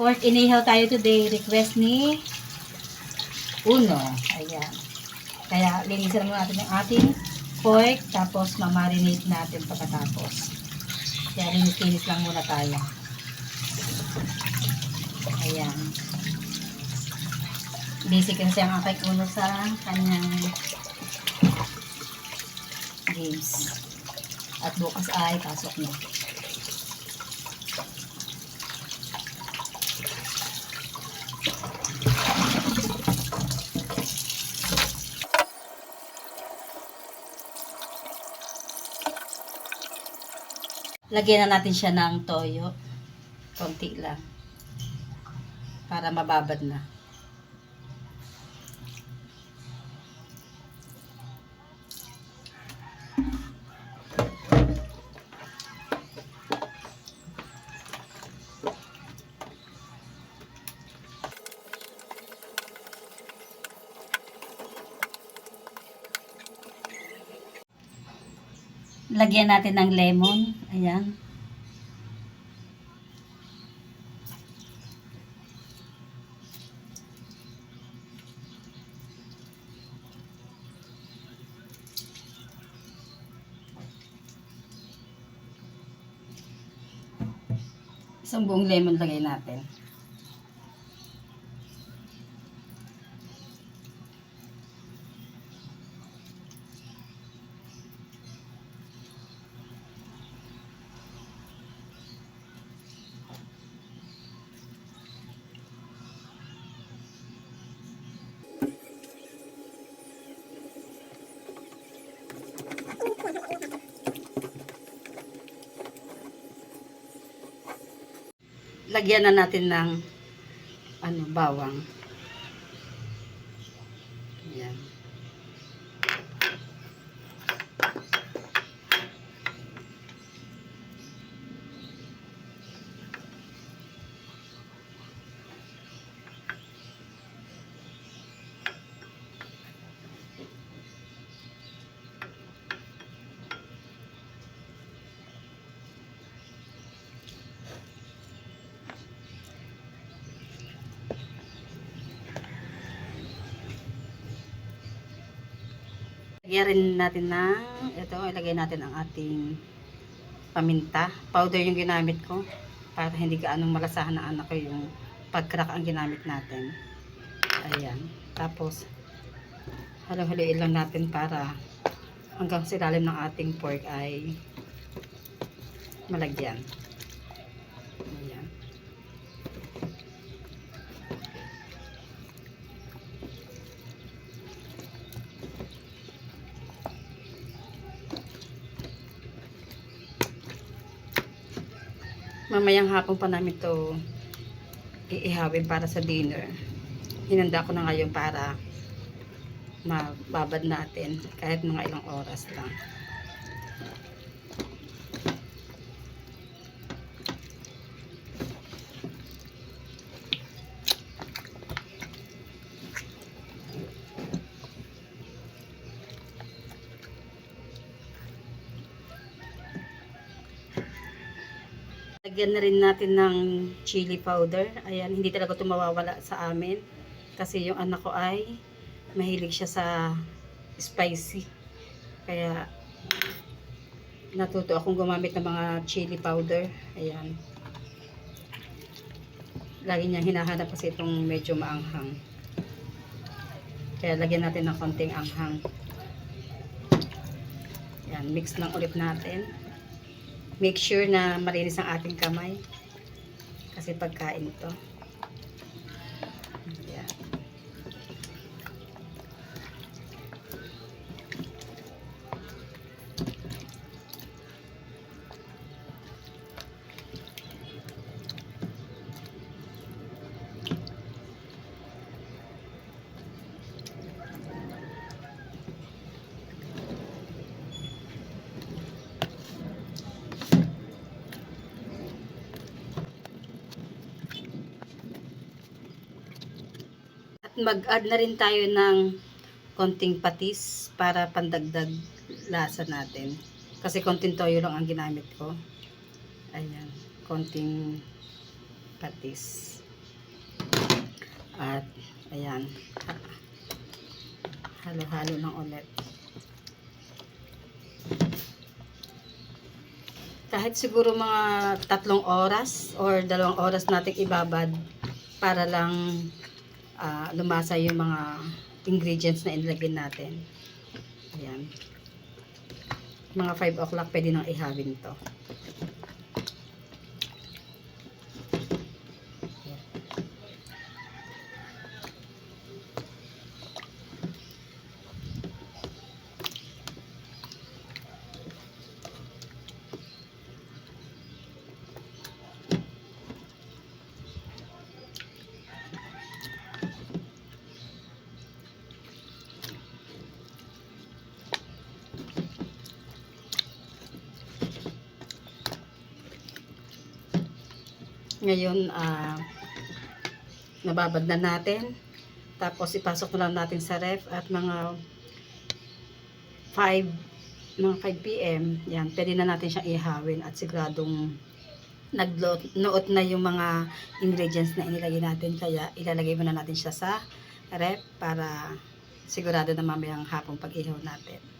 Pork inihaw tayo today. Request ni Uno. Ayan. Kaya linisan muna natin yung ating pork. Tapos mamarinate natin pagkatapos. Kaya linis-linis lang muna tayo. Ayan. Busy kasi ang aking uno sa kanyang games. At bukas ay pasok na. Lagyan na natin siya ng toyo. Konti lang. Para mababad na. Lagyan natin ng lemon. Ayan. Isang buong lemon lagay natin. Lagyan na natin ng ano, bawang. Lagyan natin ng, ito, ilagay natin ang ating paminta. Powder yung ginamit ko para hindi gaanong malasahan ng anak ko yung pag-crack ang ginamit natin. Ayan. Tapos, halo-haloin lang natin para hanggang sa ilalim ng ating pork ay malagyan. Mamayang hapon pa namin to iihawin para sa dinner. Hinanda ko na ngayon para mababad natin kahit mga ilang oras lang. Lagyan na rin natin ng chili powder. Ayan, hindi talaga ito mawawala sa amin. Kasi yung anak ko ay mahilig siya sa spicy. Kaya natuto akong gumamit ng mga chili powder. Ayan. Lagi niyang hinahanap kasi itong medyo maanghang. Kaya lagyan natin ng konting anghang. Ayan, mix lang ulit natin. Make sure na malinis ang ating kamay. Kasi pagkain to. Mag-add na rin tayo ng konting patis para pandagdag lasa natin. Kasi konting toyo lang ang ginamit ko. Ayan, konting patis. At, ayan. Halo-halo lang ulit. Kahit siguro mga tatlong oras or dalawang oras natin ibabad para lang ah, lumasa yung mga ingredients na inilagay natin. Ayan. Mga 5 o'clock pwede nang ihawin to. Ngayon, ah, nababad na natin. Tapos, ipasok na lang natin sa ref at mga 5, mga 5 p.m. Yan, pwede na natin siyang ihawin at siguradong nagnoot na yung mga ingredients na inilagay natin. Kaya, ilalagay muna natin siya sa ref para sigurado na mamayang hapong pag-ihaw natin.